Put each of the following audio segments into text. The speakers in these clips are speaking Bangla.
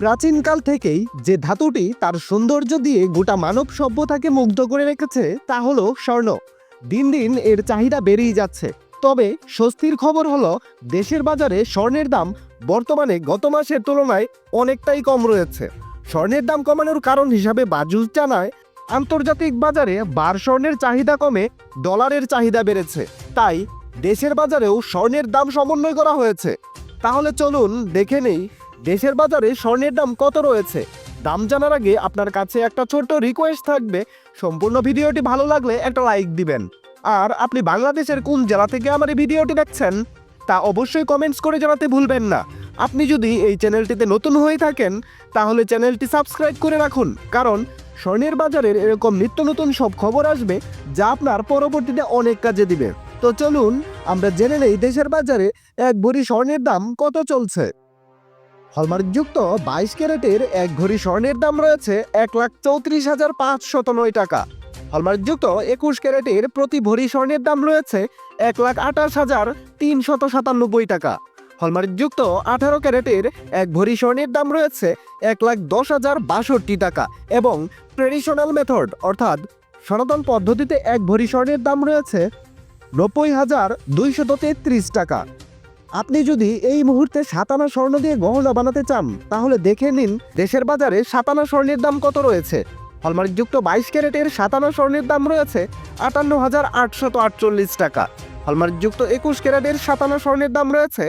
প্রাচীনকাল থেকেই যে ধাতুটি তার সৌন্দর্য দিয়ে গোটা মানব সভ্যতাকে মুগ্ধ করে রেখেছে, তা হলো স্বর্ণ। দিন দিন এর চাহিদা বেড়েই যাচ্ছে। তবে স্বস্তির খবর হলো, দেশের বাজারে স্বর্ণের দাম বর্তমানে গত মাসের তুলনায় অনেকটাই কম রয়েছে। স্বর্ণের দাম কমানোর কারণ হিসাবে বাজুস জানায়, আন্তর্জাতিক বাজারে বার স্বর্ণের চাহিদা কমে, ডলারের চাহিদা বেড়েছে। তাই দেশের বাজারেও স্বর্ণের দাম সমন্বয় করা হয়েছে। তাহলে চলুন দেখে নেই দেশের বাজারে স্বর্ণের দাম কত রয়েছে? দাম জানার আগে আপনার কাছে একটা ছোট্ট রিকোয়েস্ট থাকবে। সম্পূর্ণ ভিডিওটি ভালো লাগলে একটা লাইক দিবেন। আর আপনি বাংলাদেশের কোন জেলা থেকে আমার এই ভিডিওটি দেখছেন, তা অবশ্যই কমেন্টস করে জানাতে ভুলবেন না। আপনি যদি এই চ্যানেলটিতে নতুন হয়ে থাকেন, তাহলে চ্যানেলটি সাবস্ক্রাইব করে রাখুন। কারণ স্বর্ণের বাজারের এরকম নিত্য নতুন সব খবর আসবে, যা আপনার পরবর্তীতে অনেক কাজে দিবে। তো চলুন, আমরা জেনে নেই দেশের বাজারে এক ভরি স্বর্ণের দাম কত চলছে। হলমার্কযুক্ত বাইশ ক্যারেটের এক ভরি স্বর্ণের দাম রয়েছে এক লাখ চৌত্রিশ হাজার পাঁচশত নয় টাকা। হলমার্কযুক্ত একুশ ক্যারেটের প্রতি ভরি স্বর্ণের দাম রয়েছে এক লাখ আঠাশ হাজার তিনশত সাতানব্বই টাকা। হলমার্কযুক্ত আঠারো ক্যারেটের এক ভরি স্বর্ণের দাম রয়েছে এক লাখ দশ হাজার বাষট্টি টাকা এবং ট্রেডিশনাল মেথড, অর্থাৎ সনাতন পদ্ধতিতে এক ভরি স্বর্ণের দাম রয়েছে নব্বই হাজার দুইশত তেত্রিশ টাকা। আপনি যদি এই মুহূর্তে সাতানা স্বর্ণ দিয়ে গহনা বানাতে চান, তাহলে দেখে নিন দেশের বাজারে সাতানা স্বর্ণের দাম কত রয়েছে। হলমার্কযুক্ত বাইশ ক্যারেটের সাতানা স্বর্ণের দাম রয়েছে আটান্ন হাজার আটশত আটচল্লিশ টাকা। হলমার্কযুক্ত একুশ ক্যারেটের সাতানা স্বর্ণের দাম রয়েছে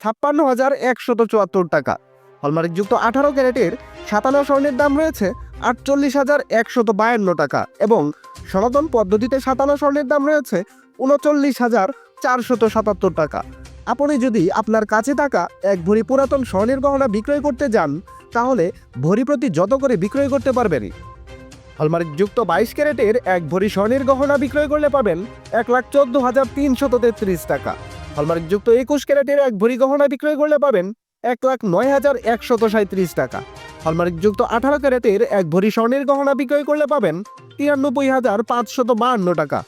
ছাপ্পান্ন হাজার একশত চুয়াত্তর টাকা। হলমার্কযুক্ত আঠারো ক্যারেটের সাতানা স্বর্ণের দাম রয়েছে আটচল্লিশ হাজার একশত বায়ান্ন টাকা এবং সনাতন পদ্ধতিতে সাতানা স্বর্ণের দাম রয়েছে উনচল্লিশ হাজার চারশত সাতাত্তর টাকা। আপনি যদি আপনার কাছে থাকা এক ভরি পুরাতন স্বর্ণের গহনা বিক্রয় করতে যান, তাহলে ভরি প্রতি যত করে বিক্রয় করতে পারবেন। হলমার্ক যুক্ত বাইশ ক্যারেটের এক ভরি স্বর্ণের গহনা বিক্রয় করলে পাবেন এক লাখ চোদ্দ হাজার তিনশত তেত্রিশ টাকা। হলমার্ক যুক্ত একুশ ক্যারেটের এক ভরি গহনা বিক্রয় করলে পাবেন এক লাখ নয় হাজার একশত সাঁত্রিশ টাকা। হলমার্ক যুক্ত আঠারো ক্যারেটের এক ভরি স্বর্ণের গহনা বিক্রয় করলে পাবেন তিরানব্বই হাজার পাঁচশত বাহান্ন টাকা।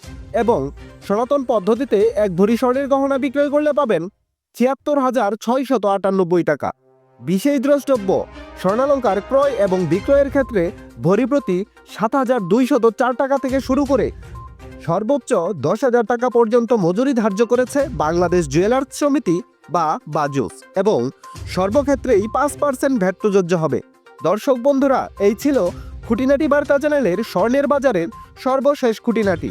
এবং সনাতন পদ্ধতিতে এক ভরি স্বর্ণের গহনা বিক্রয় করলে পাবেন ছিয়াত্তর হাজার ছয়শত আটানব্বই টাকা। বিশেষ দ্রষ্টব্য, স্বর্ণালঙ্কার ক্রয় এবং বিক্রয়ের ক্ষেত্রে ভরি প্রতি সাত হাজার দুইশত চার টাকা থেকে শুরু করে সর্বোচ্চ দশ হাজার টাকা পর্যন্ত মজুরি ধার্য করেছে বাংলাদেশ জুয়েলার্স সমিতি বা বাজুস এবং সর্বক্ষেত্রেই পাঁচ পার্সেন্ট ভ্যাট প্রযোজ্য হবে। দর্শক বন্ধুরা, এই ছিল খুঁটিনাটি বার্তা চ্যানেলের স্বর্ণের বাজারের সর্বশেষ খুঁটিনাটি।